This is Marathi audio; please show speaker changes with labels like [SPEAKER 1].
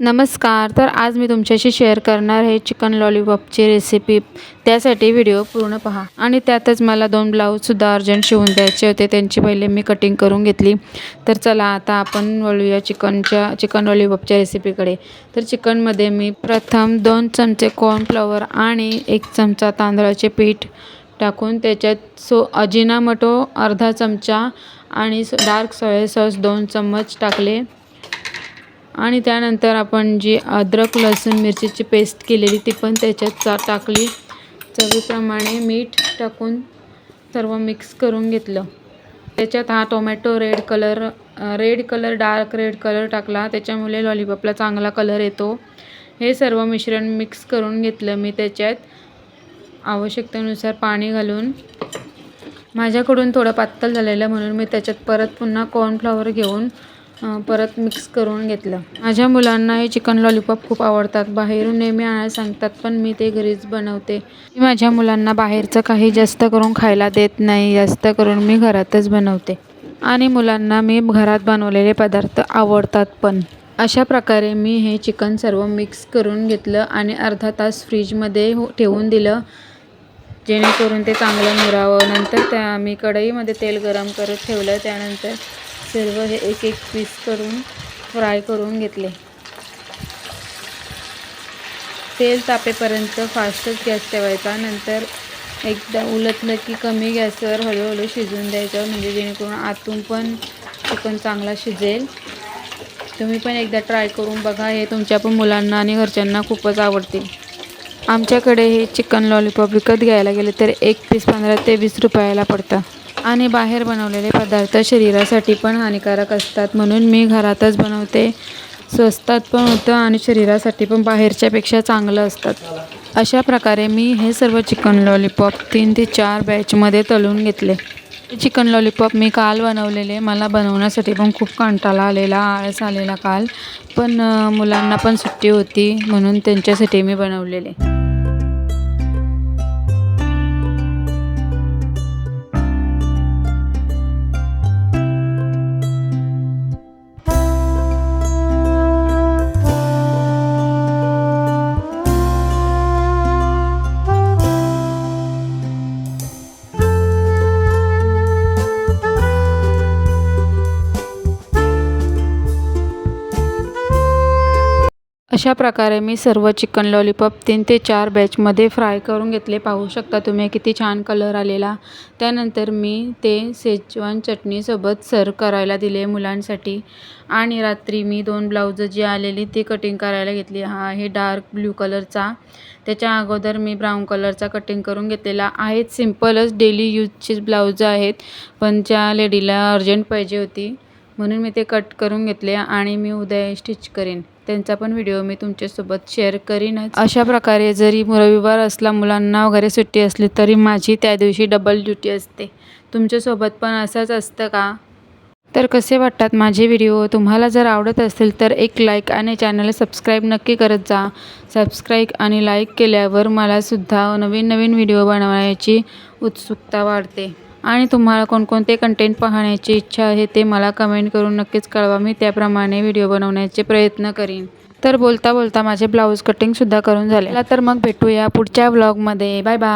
[SPEAKER 1] नमस्कार तर आज मी तुमच्याशी शेअर करणार आहे चिकन लॉलीपॉपची रेसिपी त्यासाठी व्हिडिओ पूर्ण पहा. आणि त्यातच मला दोन ब्लाऊजसुद्धा अर्जंट शिवून द्यायचे होते. त्यांची पहिले मी कटिंग करून घेतली. तर चला आता आपण वळूया चिकनच्या चिकन लॉलीपॉपच्या रेसिपीकडे तर चिकनमध्ये मी प्रथम दोन चमचे कॉर्नफ्लॉवर आणि एक चमचा तांदळाचे पीठ टाकून त्याच्यात सो अजिनामटो अर्धा चमचा आणि डार्क सोया सॉस दोन चम्मच टाकले. आणि त्यानंतर आपण जी अद्रक लसूण मिरचीची पेस्ट केलेली ती पण त्याच्यात चा टाकली. चवीप्रमाणे मीठ टाकून सर्व मिक्स करून घेतलं. त्याच्यात हा tomato red colour red colour dark red colour टाकला. त्याच्यामुळे लॉलीपॉपला चांगला कलर येतो. हे सर्व मिश्रण मिक्स करून घेतलं मी त्याच्यात. आवश्यकतेनुसार पाणी घालून. माझ्याकडून थोडं पातळ झालेलं म्हणून मी त्याच्यात परत पुन्हा कॉर्नफ्लॉवर घेऊन परत मिक्स करून घेतलं. माझ्या मुलांना हे चिकन लॉलीपॉप खूप आवडतात. बाहेरून नेहमी आणायला सांगतात पण मी ते घरीच बनवते. मी माझ्या मुलांना बाहेरचं काही जास्त करून खायला देत नाही. जास्त करून मी घरातच बनवते. आणि मुलांना मी घरात बनवलेले पदार्थ आवडतात पण. अशा प्रकारे मी हे चिकन सर्व मिक्स करून घेतलं आणि अर्धा तास फ्रीजमध्ये हो ठेवून दिलं. जेणेकरून ते चांगलं मुरावं. नंतर त्या मी कढईमध्ये तेल गरम करत ठेवलं. त्यानंतर सर्व हे एक एक पीस करून फ्राय करून घेतले. तेल तापेपर्यंत फास्टच गॅस ठेवायचा. नंतर एकदा उलटलं की कमी गॅसवर हळूहळू शिजवून द्यायचं. म्हणजे जेणेकरून आतून पण चिकन चांगला शिजेल. तुम्ही पण एकदा ट्राय करून बघा. हे तुमच्या पण मुलांना आणि घरच्यांना खूपच आवडतील. आमच्याकडे हे चिकन लॉलीपॉप विकत घ्यायला गेले तर एक पीस पंधरा ते वीस रुपयाला पडतं. आणि बाहेर बनवलेले पदार्थ शरीरासाठी पण हानिकारक असतात. म्हणून मी घरातच बनवते. स्वस्तात पण होतं आणि शरीरासाठी पण बाहेरच्यापेक्षा चांगलं असतात. अशा प्रकारे मी हे सर्व चिकन लॉलीपॉप तीन ते चार बॅचमध्ये तळून घेतले. चिकन लॉलीपॉप मी काल बनवलेले. मला बनवण्यासाठी पण खूप कंटाळा आलेला आळस आलेला काल. पण मुलांना पण सुट्टी होती म्हणून त्यांच्यासाठी मी बनवलेले. अशा प्रकारे मी सर्व चिकन लॉलीपॉप तीन ते चार बॅचमध्ये फ्राय करून घेतले. पाहू शकता तुम्ही किती छान कलर आलेला. त्यानंतर मी ते सेजवान चटणीसोबत सर्व करायला दिले मुलांसाठी. आणि रात्री मी दोन ब्लाऊज जी आलेली ती कटिंग करायला घेतली. हा आहे डार्क ब्ल्यू कलरचा त्याच्या अगोदर मी ब्राऊन कलरचा कटिंग करून घेतलेला आहेत सिम्पलच डेली यूजचे ब्लाऊज आहेत. पण ज्या लेडीला अर्जंट पाहिजे होती म्हणून मी ते कट करून घेतले आणि मी उद्या स्टिच करेन. त्यांचा पण व्हिडिओ मी तुमच्यासोबत शेअर करीनच. अशा प्रकारे जरी रविवार असला मुलांना वगैरे सुट्टी असली तरी माझी त्या दिवशी डबल ड्युटी असते. तुमच्यासोबत पण असंच असतं का? तर कसे वाटतात माझे व्हिडिओ तुम्हाला जर आवडत असतील तर एक लाईक आणि चॅनल सबस्क्राईब नक्की करत जा. सबस्क्राईब आणि लाईक केल्यावर मलासुद्धा नवीन नवीन व्हिडिओ बनवण्याची उत्सुकता वाढते. आणि तुम्हाला कोणकोणते कंटेंट पाहण्याची इच्छा आहे ते मला कमेंट करून नक्कीच कळवा. मी त्याप्रमाणे व्हिडिओ बनवण्याचे प्रयत्न करीन. तर बोलता बोलता माझे ब्लाऊज कटिंगसुद्धा करून झाले. तर मग भेटूया पुढच्या ब्लॉगमध्ये बाय बाय